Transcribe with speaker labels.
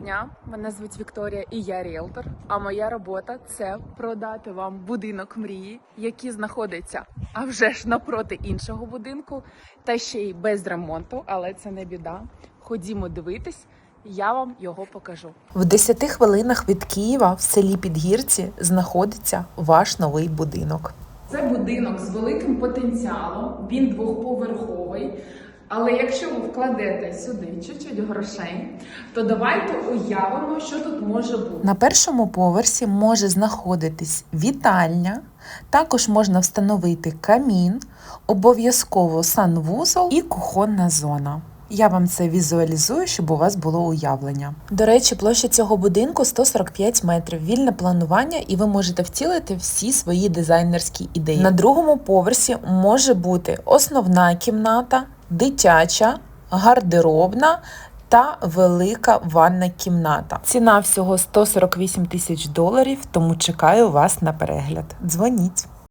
Speaker 1: дня, мене звуть Вікторія і я ріелтор. А моя робота це продати вам будинок мрії, який знаходиться а вже ж напроти іншого будинку, та ще й без ремонту, але це не біда. Ходімо дивитись, я вам його покажу.
Speaker 2: В 10 хвилинах від Києва в селі Підгірці знаходиться ваш новий будинок.
Speaker 1: Це будинок з великим потенціалом. Він двохповерховий. Але якщо ви вкладете сюди чуть-чуть грошей, то давайте уявимо, що тут може бути.
Speaker 2: На першому поверсі може знаходитись вітальня, також можна встановити камін, обов'язково санвузол і кухонна зона. Я вам це візуалізую, щоб у вас було уявлення. До речі, площа цього будинку 145 метрів, вільне планування, і ви можете втілити всі свої дизайнерські ідеї. На другому поверсі може бути основна кімната, дитяча, гардеробна та велика ванна кімната. Ціна всього 148 тисяч доларів, тому чекаю вас на перегляд. Дзвоніть.